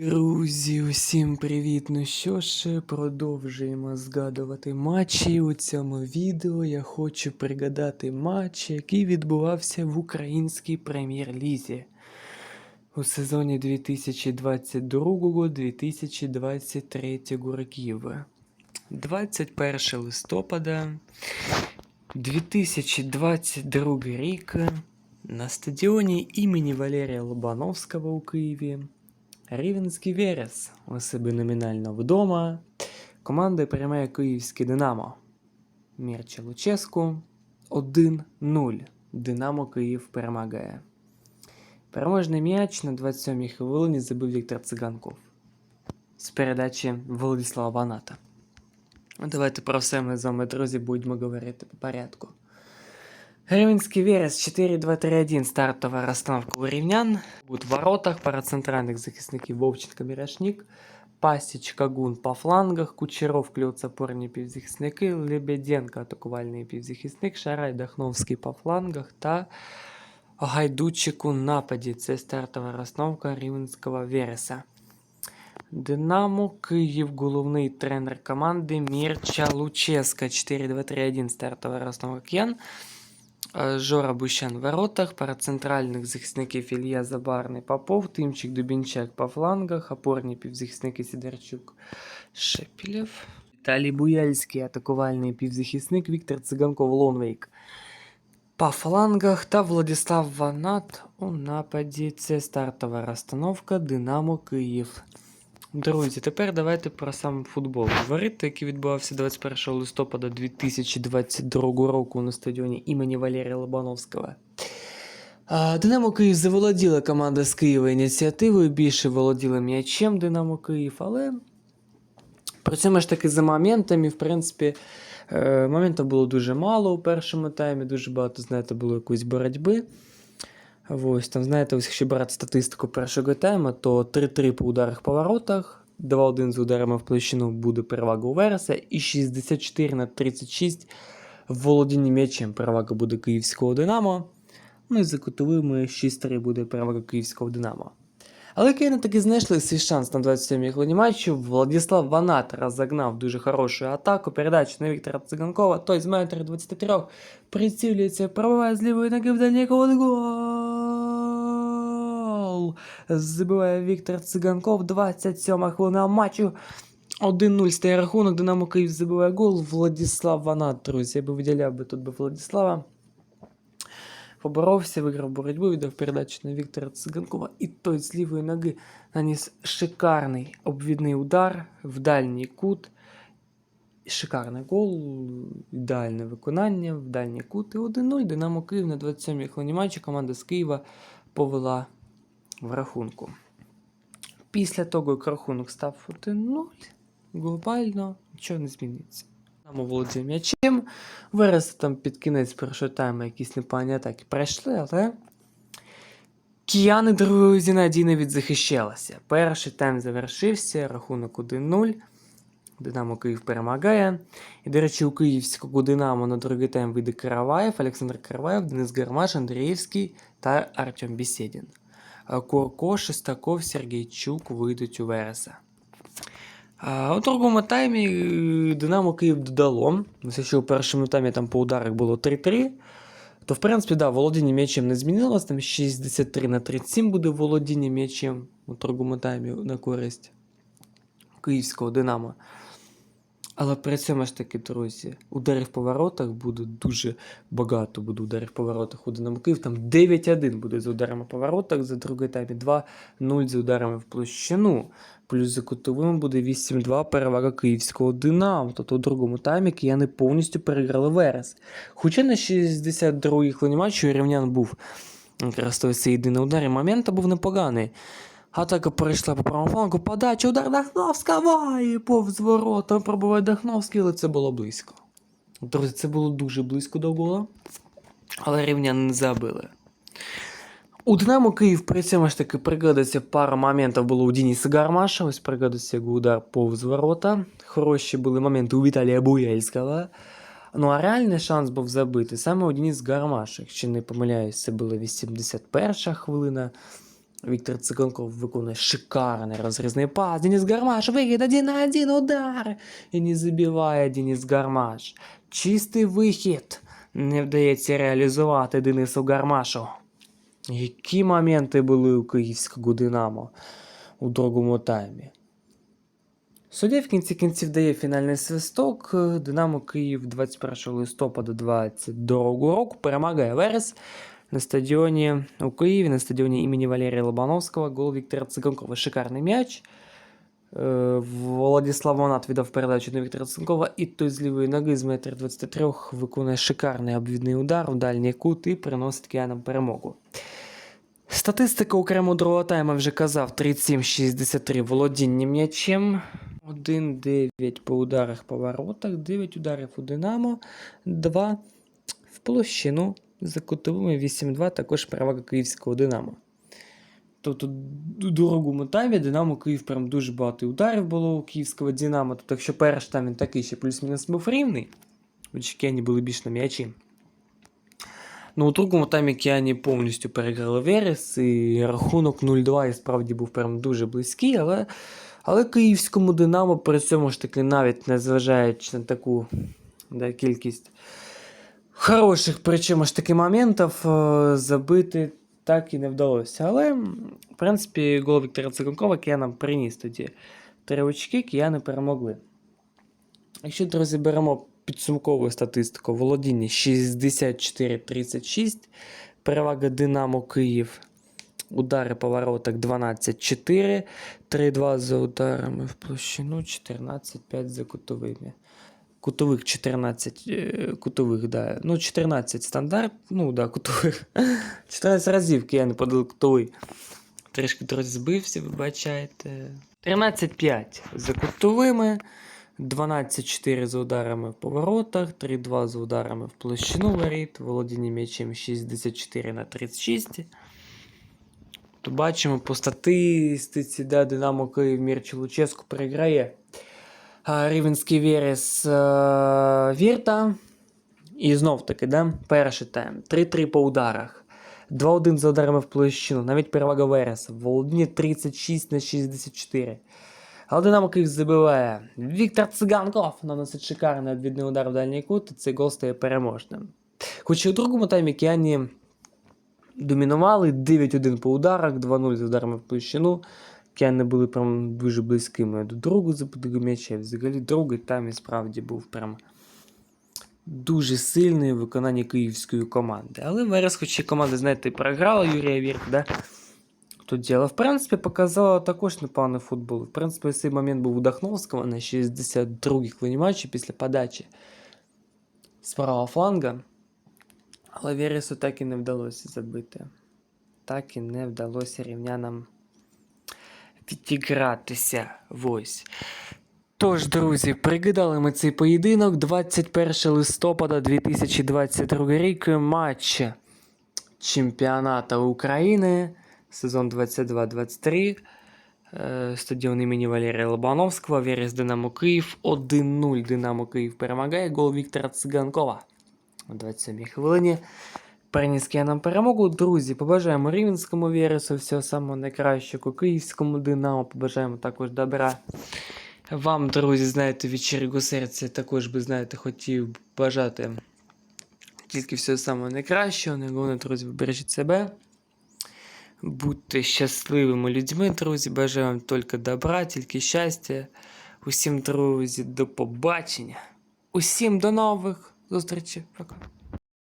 Друзі, усім привіт! Ну що ж, продовжуємо згадувати матчі. У цьому відео я хочу пригадати матч, який відбувався в українській прем'єр-лізі у сезоні 2022-2023 років. 21 листопада 2022 рік на стадіоні імені Валерія Лобановського у Києві. Рівенський Верес у себе номінально вдома. Команда приймає київське Динамо. Мірча Луческу 1-0. Динамо Київ перемагає. Переможний м'яч на 27-й хвилині забив Віктор Циганков з передачі Владислава Ваната. Давайте про все ми з вами, друзі, будемо говорити по порядку. Рівенський Верес 4-2-3-1 стартова розстановка у рівнян. Будуть в воротах пара центральних захисників Вовченко Мірошнік, Пасіч Кагун по флангах, Кучеров Кльоц опорні півзахисники, Лебеденко атакувальний півзахисник, Шарай Дахновський по флангах та Гайдучик у нападі. Це стартова розстановка Рівенського Вереса. Динамо Київ, головний тренер команди Мірча Луческа 4-2-3-1 стартова розстановка К'ян. Е, Жора Бущан в воротах, пара центральних захисників Ілля Забарний Попов, Тимчик Дубінчак по флангах, опорні півзахисники Сидорчук Шепілєв. Віталій Буяльський, атакувальний півзахисник Віктор Циганков Лонвейк. По флангах та Владислав Ванат у нападі. Це стартова розстановка Динамо Київ. Друзі, тепер давайте про сам футбол говорити, який відбувався 21 листопада 2022 року на стадіоні імені Валерія Лобановського. Динамо Київ заволоділа команда з Києва ініціативою, більше володіла м'ячем Динамо Київ, але при цьому ж таки за моментами, в принципі, е, моментів було дуже мало у першому таймі, дуже багато, знаєте, було якоїсь боротьби. Ось там, знаєте, ось якщо брати статистику першого тайму, то 3-3 по ударах по воротах, 2-1 з ударами в площину буде перевага у Вереса, і 64 на 36 в володінні м'ячем перевага буде київського Динамо. Ну і за кутовими 6-3 буде перевага київського Динамо. Але Київни таки знайшли свій шанс на 27-й хвилині матчу. Владислав Ванат розогнав дуже хорошу атаку. Передачу на Віктора Циганкова. Той з метра 23 прицілюється, пробиває з лівої ноги в дальній кут. Гол! Забиває Віктор Циганков. 27 хвилина матчу. 1-0 стає рахунок. Динамо Київ забиває гол. Владислав Ванат, друзі. Я би виділяв би тут би Владислава. Поборовся, виграв боротьбу, віддав передачу на Віктора Циганкова, і той з лівої ноги наніс шикарний обвідний удар в дальній кут. Шикарний гол, ідеальне виконання в дальній кут. І 1-0 Динамо Київ на 27-й хвилині матчу команда з Києва повела в рахунку. Після того, як рахунок став 1-0, глобально нічого не зміниться. Динамо володіє м'ячем. Верес там під кінець першого тайму якісь непогані атаки пройшли, але кияни, друзі, надійно відзахищалися. Перший тайм завершився, рахунок 1-0. Динамо Київ перемагає. І, до речі, у київського Динамо на другий тайм вийде Караваєв, Олександр Караваєв, Денис Гармаш, Андрієвський та Артем Бесєдін. Курко, Шестаков, Сергійчук вийдуть у Вереса. У другому таймі е, Динамо Київ додало. Якщо у першому таймі там по ударах було 3-3, то в принципі, да, володіння м'ячем не змінилось. Там 63 на 37 буде володіння м'ячем у другому таймі на користь київського Динамо. Але при цьому ж таки, друзі, ударів по воротах буде дуже багато буде ударів по воротах у Динамо Київ. Там 9-1 буде за ударами по воротах, за другий таймі 2-0 за ударами в площину. Плюс за кутовим буде 8-2 перевага київського Динамо. Тобто у другому таймі кияни повністю переграли Верес. Хоча на 62-й хвилині матчу рівнян був якраз той цей єдиний удар, і момент був непоганий. Атака перейшла по правому флангу, подача, удар Дахновського і повз ворота пробиває Дахновський, але це було близько. Друзі, це було дуже близько до гола, але рівняни не забили. У Динамо Київ при цьому ж таки пригадується пара моментів було у Дениса Гармаша. Ось пригадується його удар повз ворота. Хороші були моменти у Віталія Буяльського. Ну а реальний шанс був забити саме у Дениса Гармаша. Якщо не помиляюсь, це була 81 хвилина. Віктор Циганков виконує шикарний розрізний пас. Денис Гармаш вихід один на один удар. І не забиває Денис Гармаш. Чистий вихід. Не вдається реалізувати Денису Гармашу. Які моменти були у київського Динамо у другому таймі? Суддя в кінці кінців дає фінальний свисток. Динамо Київ 21 листопада 22 року перемагає Верес на стадіоні у Києві, на стадіоні імені Валерія Лобановського. Гол Віктора Циганкова. Шикарний м'яч. Е, Владислав Монат віддав передачу на Віктора Циганкова, і той з лівої ноги з метр 23 виконує шикарний обвідний удар у дальній кут і приносить киянам перемогу. Статистика окремо другого тайма вже казав 37-63 володіння м'ячем. 1-9 по ударах по воротах, 9 ударів у Динамо, 2 в площину за кутовими 8-2 також перевага київського Динамо. Тобто у другому таймі Динамо Київ прям дуже багато ударів було у київського Динамо. Тобто, якщо перший тайм він такий ще плюс-мінус був рівний, хоч Кіані були більш на м'ячі. Ну, у другому таймі Кіані повністю переграли Верес, і рахунок 0-2 і справді був прям дуже близький, але, але київському Динамо при цьому ж таки, навіть незважаючи на таку да, кількість хороших, причому ж таки моментів, е, забити так і не вдалося. Але, в принципі, гол Віктора Циганкова киянам приніс тоді три очки, кияни перемогли. Якщо, друзі, беремо підсумкову статистику, володіння 64-36, перевага Динамо Київ, удари по воротах 12-4, 3-2 за ударами в площину, 14-5 за кутовими. Кутових 14, е, кутових, да. Ну, 14 стандарт, ну, да, кутових. 14 разів кияни подали кутовий. Трішки трохи збився, вибачайте. 13-5 за кутовими. 12-4 за ударами в поворотах, 3-2 за ударами в площину воріт, володіння м'ячем 64 на 36. То бачимо по статистиці, да, Динамо Київ Мірчі Луческу переграє. Рівенський Верес е, Вірта. І знов таки, да, перший тайм. 3-3 по ударах. 2-1 за ударами в площину. Навіть перевага Вереса. Володіння 36 на 64. Але Динамо Київ забиває. Віктор Циганков наносить шикарний відбідний удар в дальній кут, і цей гол стає переможним. Хоч і у другому таймі Кіані домінували 9-1 по ударах, 2-0 з ударами в площину. Кіани були прям дуже близькими до другого забитого м'яча. Взагалі другий тайм і справді був прям дуже сильний у виконанні київської команди. Але Верес, хоч і команда, знаєте, програла Юрія Вірк, да? Тоді, але в принципі показала також непоганий футбол. В принципі, цей момент був у Дахновського на 62-й хвилині матчу після подачі з правого фланга. Але Вересу так і не вдалося забити. Так і не вдалося рівнянам відігратися. Ось. Тож, друзі, пригадали ми цей поєдинок 21 листопада 2022 рік матч чемпіонату України сезон 22-23. Е, Стадіон імені Валерія Лобановського, Верес Динамо Київ 1-0. Динамо Київ перемагає. Гол Віктора Циганкова у 27-й хвилині. Приніс нам перемогу. Друзі, побажаємо Рівенському Вересу всього самого найкращого, Київському Динамо. Побажаємо також добра. Вам, друзі, знаєте, від щирого серця також би, знаєте, хотів бажати тільки всього самого найкращого. Найголовніше, друзі, бережіть себе. Будьте щасливими людьми, друзі. Бажаю вам тільки добра, тільки щастя. Усім, друзі, до побачення. Усім до нових зустрічей. Пока.